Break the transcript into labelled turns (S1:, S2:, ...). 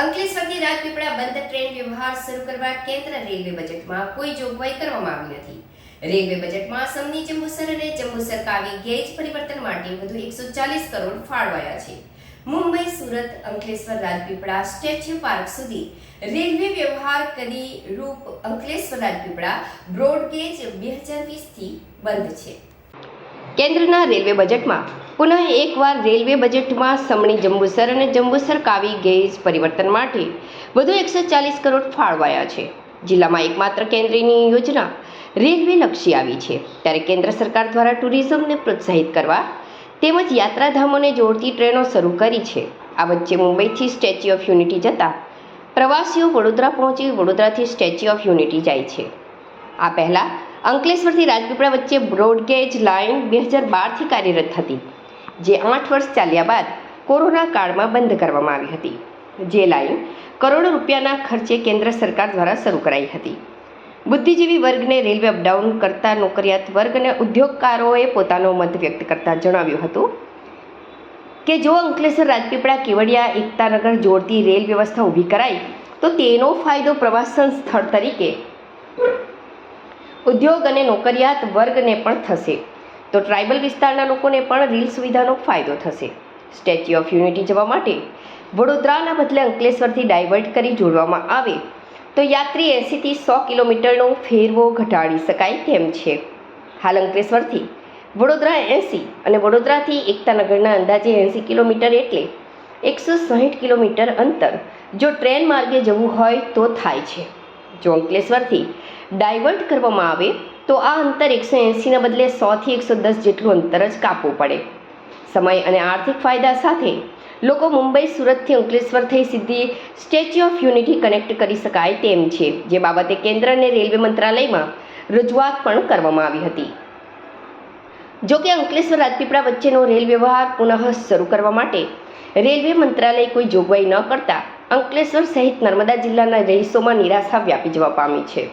S1: અંકલેશ્વરથી રાજપીપળા બંધ ટ્રેન વ્યવહાર શરૂ કરવા કેન્દ્ર રેલવે બજેટમાં કોઈ જોગવાઈ કરવામાં આવી નથી. રેલવે બજેટમાં સમની જંબુસર અને જંબુસર કાવી ગેજ પરિવર્તન માટે વધુ એકસો ચાલીસ કરોડ ફાળવાયા છે. મુંબઈ, સુરત, અંકલેશ્વર રાજપીપળા સ્ટેચ્યુ પાર્ક સુધી રેલવે વ્યવહાર કરી રૂપ અંકલેશ્વર રાજપીપળા બ્રોડગેજ બે હજાર વીસથી બંધ છે. કેન્દ્રના રેલવે બજેટમાં પુનઃ એકવાર રેલવે બજેટમાં સમણી જંબુસર અને જંબુસર કાવી ગેજ પરિવર્તન માટે વધુ એકસો ચાલીસ કરોડ ફાળવાયા છે. જિલ્લામાં એકમાત્ર કેન્દ્રની યોજના રેલવે લક્ષી આવી છે. ત્યારે કેન્દ્ર સરકાર દ્વારા ટુરિઝમને પ્રોત્સાહિત કરવા તેમજ યાત્રાધામોને જોડતી ટ્રેનો શરૂ કરી છે. આ વચ્ચે મુંબઈથી સ્ટેચ્યુ ઓફ યુનિટી જતા પ્રવાસીઓ વડોદરા પહોંચી વડોદરાથી સ્ટેચ્યુ ઓફ યુનિટી જાય છે. આ પહેલાં અંકલેશ્વરથી રાજપીપળા વચ્ચે બ્રોડગેજ લાઇન બે હજાર બારથી કાર્યરત હતી. જે આઠ વર્ષ ચાલ્યા બાદ કોરોના કાળમાં બંધ કરવામાં આવી હતી. જે લાઇન કરોડો રૂપિયાના ખર્ચે કેન્દ્ર સરકાર દ્વારા શરૂ કરાઈ હતી. બુદ્ધિજીવી વર્ગને રેલવે અપડાઉન કરતા નોકરિયાત વર્ગ અને ઉદ્યોગકારોએ પોતાનો મત વ્યક્ત કરતા જણાવ્યું હતું કે જો અંકલેશ્વર, રાજપીપળા, કેવડિયા, એકતાનગર જોડતી રેલ વ્યવસ્થા ઊભી કરાય, તો તેનો ફાયદો પ્રવાસન સ્થળ તરીકે ઉદ્યોગ અને નોકરિયાત વર્ગને પણ થશે. તો ટ્રાઇબલ વિસ્તારના લોકોને પણ રીલ સુવિધાનો ફાયદો થશે. સ્ટેચ્યુ ઓફ યુનિટી જવા માટે વડોદરાના બદલે અંકલેશ્વરથી ડાયવર્ટ કરી જોડવામાં આવે. તો યાત્રી એંસીથી સો કિલોમીટરનો ફેરવો ઘટાડી શકાય તેમ છે. હાલ અંકલેશ્વરથી વડોદરા એંસી અને વડોદરાથી એકતાનગરના અંદાજે એંસી કિલોમીટર એટલે એકસો સાહીઠ કિલોમીટર અંતર. જો ટ્રેન માર્ગે જવું હોય તો થાય છે. જો અંકલેશ્વરથી ડાયવર્ટ કરવામાં આવે તો આ અંતર એકસો એંસીના બદલે સોથી એકસો દસ જેટલું અંતર જ કાપવું પડે. સમય અને આર્થિક ફાયદા સાથે લોકો મુંબઈ, સુરતથી અંકલેશ્વર થઈ સીધી સ્ટેચ્યુ ઓફ યુનિટી કનેક્ટ કરી શકાય તેમ છે, જે બાબતે કેન્દ્ર અને રેલવે મંત્રાલયમાં રજૂઆત પણ કરવામાં આવી હતી. જો કે અંકલેશ્વર રાજપીપળા વચ્ચેનો રેલ વ્યવહાર પુનઃ શરૂ કરવા માટે રેલવે મંત્રાલય કોઈ જોગવાઈ ન કરતા અંકલેશ્વર સહિત નર્મદા જિલ્લાના રહીશોમાં નિરાશા વ્યાપી જવા પામી છે.